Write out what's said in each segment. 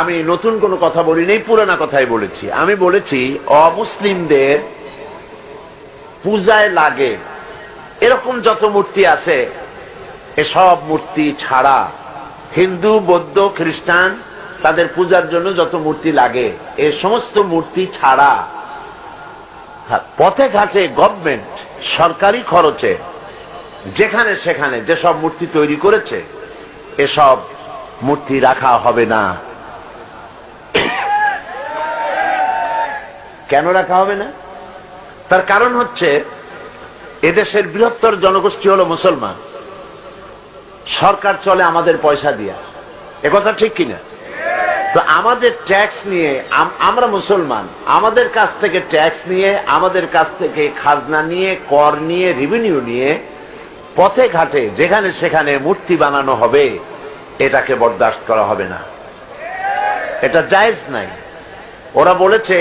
আমি নতুন কোনো কথা বলিনি পুরানা কথাই বলেছি। আমি বলেছি, অমুসলিমদের পূজায় লাগে, এরকম যত মূর্তি আছে এসব মূর্তি ছাড়া হিন্দু, বৌদ্ধ, খ্রিস্টান, তাদের পূজার জন্য যত মূর্তি লাগে, এ সমস্ত মূর্তি ছাড়া পথে ঘাটে গভর্নমেন্ট সরকারি খরচে, যেখানে সেখানে যেসব মূর্তি তৈরি করেছে, এসব মূর্তি রাখা হবে না। কেন রাখা হবে না? তার কারণ হচ্ছে, এদেশের বৃহত্তর জনগোষ্ঠী হলো মুসলমান। সরকার চলে আমাদের পয়সা দিয়া। একথা ঠিক কিনা? তো আমাদের ট্যাক্স নিয়ে আমরা মুসলমান। আমাদের কাছ থেকে ট্যাক্স নিয়ে, আমাদের কাছ থেকে খাজনা নিয়ে, কর নিয়ে রেভিনিউ নিয়ে, পথে ঘাটে, যেখানে সেখানে মূর্তি বানানো হবে, এটাকে বরদাস্ত করা হবে না। এটা জায়েজ নাই। ওরা বলেছে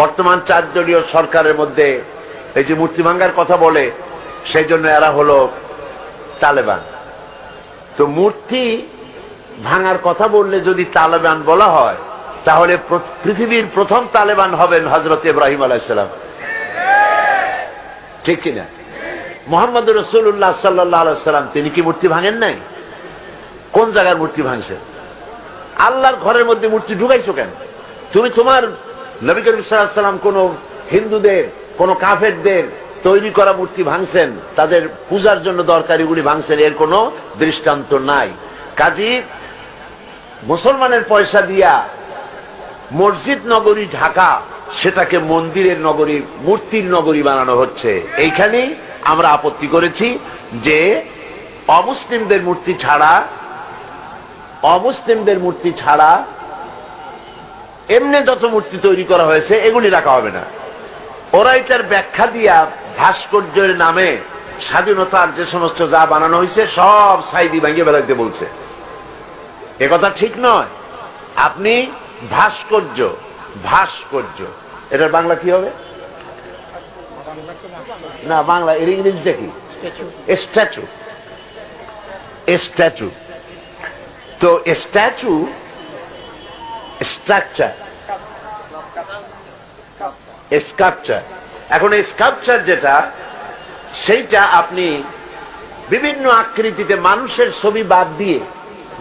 বর্তমান চার দলীয় সরকারের মধ্যে এই যে মূর্তি ভাঙ্গার কথা বলে, সেই জন্য এরা হলো তালেবান। তো মূর্তি ভাঙার কথা বললে যদি তালেবান বলা হয়, তাহলে পৃথিবীর প্রথম তালেবান হবেন হজরত ইব্রাহিম আলাইসালাম ঠিক কিনা? মোহাম্মদ রসুল্লাহ সাল্লাম, তিনি কি মূর্তি ভাঙেন নাই? কোন জায়গার মূর্তি ভাঙছেন? আল্লাহর ঘরের মধ্যে মূর্তি ঢুকাইছো কেন? তুমি তোমার নবী করিম সাল্লাম কোন হিন্দুদের, কোন কাফেরদের তৈরি করা মূর্তি ভাঙছেন, তাদের পূজার জন্য দরকারিগুলি ভাঙছেন, এর কোনো দৃষ্টান্ত নাই। কাজী, মুসলমানের পয়সা দিয়া মসজিদ নগরী ঢাকা, সেটাকে মন্দিরের নগরী, মূর্তির নগরী বানানো হচ্ছে। এইখানে আমরা আপত্তি করেছি যে অমুসলিমদের মূর্তি ছাড়া, অমুসলিমদের মূর্তি ছাড়া এমনি যত মূর্তি তৈরি করা হয়েছে, এগুলি রাখা হবে না। ওরা এটার ব্যাখ্যা দিয়া ভাস্কর্যের নামে স্বাধীনতার যে সমস্ত যা বানানো হয়েছে, সব সাইদি ভাঙিয়ে বেলাইতে বলছে। কথা ঠিক নয়। আপনি ভাস্কর্য ভাস্কর্য, এটার বাংলা কি হবে? না, বাংলা, এর ইংরেজিটা কি? স্ট্যাচু। স্ট্যাচু। তো স্ট্যাচু এখন যেটা, সেইটা আপনি বিভিন্ন আকৃতিতে মানুষের ছবি বাদ দিয়ে,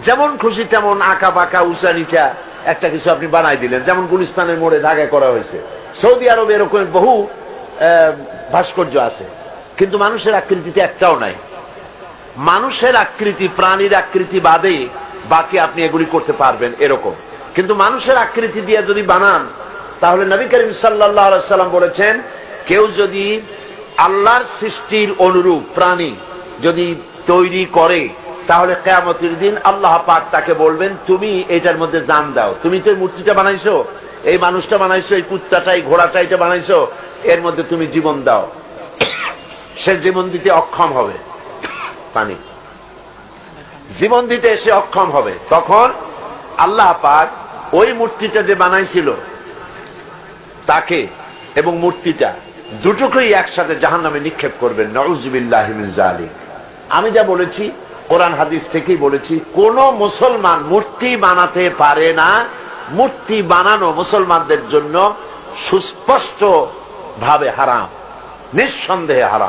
যেমন খুশি তেমন আঁকা বাঁকা উঁচা নিচা একটা কিছু আপনি বানাই দিলেন। যেমন গুলিস্তানের মোড়ে ঢাকা করা হয়েছে। সৌদি আরবে এরকম বহু ভাস্কর্য আছে। কিন্তু মানুষের আকৃতিতে একটাও নাই। মানুষের আকৃতি, প্রাণীর আকৃতি বাদে বাকি আপনি এগুলি করতে পারবেন এরকম। কিন্তু মানুষের আকৃতি দিয়ে যদি বানান, তাহলে নবী করিম সাল্লাম বলেছেন, কেউ যদি আল্লাহর সৃষ্টির অনুরূপ প্রাণী যদি তৈরি করে, তাহলে কেয়ামতের দিন আল্লাহ পাক তাকে বলবেন, তুমি এটার মধ্যে জান দাও। তুমি তো এই মূর্তিটা বানাইছো, এই মানুষটা বানাইছো, এই কুত্তাটা, এই ঘোড়াটা এটা বানাইছো, এর মধ্যে তুমি জীবন দাও। সে জীবন দিতে অক্ষম হবে। পানি। জীবন দিতে এসে অক্ষম হবে। তখন আল্লাহ পাক ওই মূর্তিটা যে বানাইছিল, তাকে এবং মূর্তিটা দুটোকেই একসাথে জাহান নামে নিক্ষেপ করবেন। নজবিল্লাহ আমি যা বলেছি, কোরআন হাদিস থেকেই বলেছি, কোন মুসলমান মূর্তি বানাতে পারে না। মূর্তি বানানো মুসলমানদের জন্য সুস্পষ্ট ভাবে হারাম, নিঃসন্দেহে হারাম।